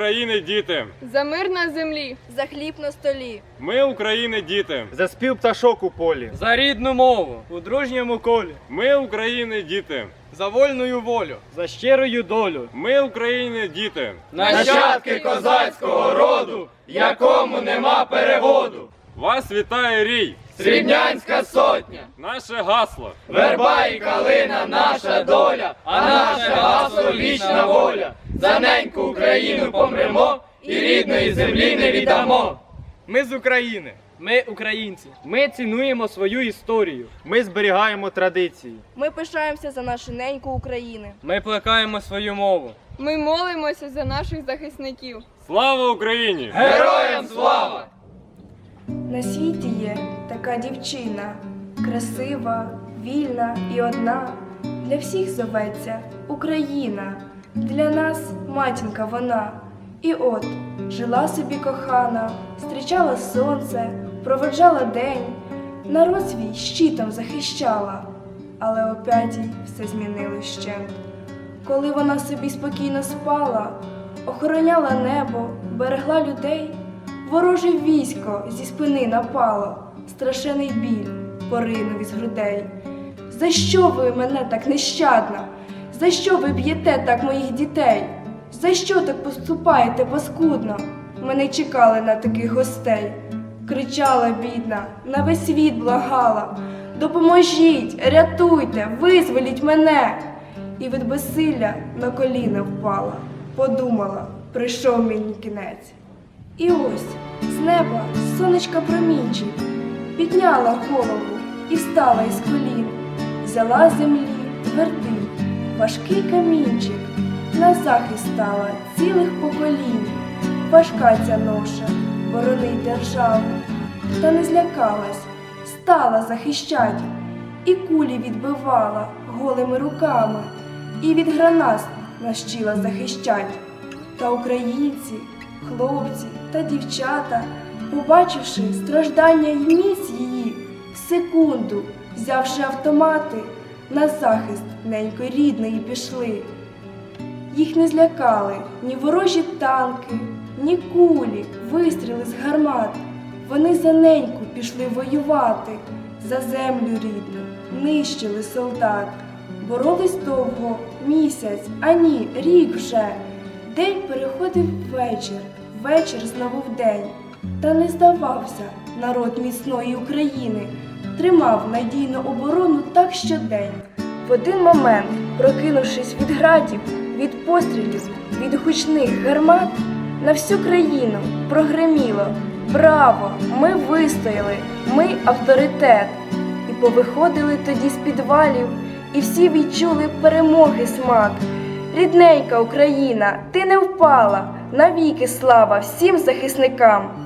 України діти. За мир на землі. За хліб на столі. Ми України діти. За спів пташок у полі. За рідну мову у дружньому колі, Ми України діти. за вольную волю, За щирою долю. Ми України діти. нащадки козацького роду, якому нема переводу. Вас вітає рій. Срібнянська сотня, Наше гасло. верба і калина наша доля, а наше гасло вічна воля. За неньку Україну помремо і рідної землі не віддамо. Ми з України, ми українці. Ми цінуємо свою історію. Ми зберігаємо традиції. Ми пишаємося за нашу неньку України. Ми плекаємо свою мову. Ми молимося за наших захисників. Слава Україні! Героям слава! На світі є така дівчина, красива, вільна і одна. Для всіх зоветься Україна, для нас матінка вона. І от жила собі кохана, зустрічала сонце, проведжала день, народ свій щитом захищала, але опять все змінилось щент. Коли вона собі спокійно спала, охороняла небо, берегла людей, вороже військо зі спини напало, страшений біль поринув із грудей. За що ви мене так нещадно? За що ви б'єте так моїх дітей? За що так поступаєте паскудно? Мене чекали на таких гостей. Кричала бідна, на весь світ благала. Допоможіть, рятуйте, визволіть мене. І від безсилля на коліна впала, подумала, прийшов мені кінець. І ось з неба сонечка промінчик, підняла голову і встала із колін, взяла землі твердий, важкий камінчик, на захист стала цілих поколінь. Важка ця ноша, боронить державу, та не злякалась, стала захищать, і кулі відбивала голими руками, і від гранат навчила захищать. Та українці, хлопці та дівчата, побачивши страждання й міць її, в секунду, взявши автомати, на захист ненько рідної пішли. Їх не злякали ні ворожі танки, ні кулі, вистріли з гармат. Вони за неньку пішли воювати, за землю рідну, нищили солдат. Боролись довго, місяць, а ні, рік вже. День переходив вечір, вечір знову в день. Та не здавався народ міцної України, тримав надійну оборону так щодень. В один момент, прокинувшись від градів, від пострілів, від гучних гармат, на всю країну прогреміло Браво! Ми вистояли, ми авторитет. І повиходили тоді з підвалів, і всі відчули перемоги смак. Рідненька Україна, ти не впала, навіки слава всім захисникам.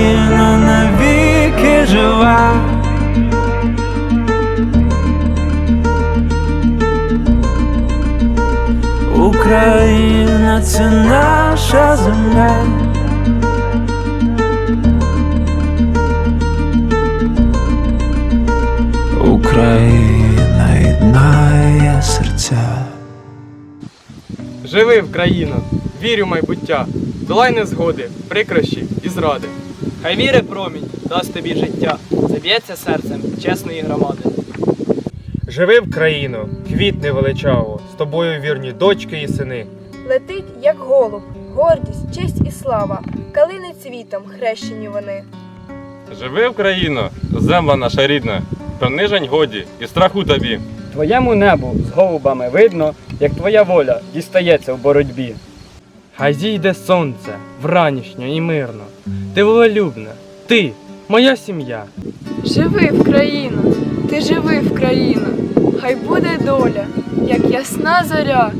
Україна це наша земля. Україна єднає серця. Живи в країну, вірю в майбуття, долай незгоди, прикрощі і зради. Хай віри промінь дасть тобі життя, заб'ється серцем чесної громади. Живи в країну, квітне величаво, з тобою вірні дочки і сини. Летить, як голуб, гордість, честь і слава, калини цвітом хрещені вони. Живи Україно, земля наша рідна, принижень годі і страху тобі. Твоєму небу з голубами видно, як твоя воля дістається в боротьбі. Хай зійде сонце вранішньо і мирно. Ти волелюбна, ти, моя сім'я. Живи в країну, ти живи в країну. Хай буде доля, як ясна зоря,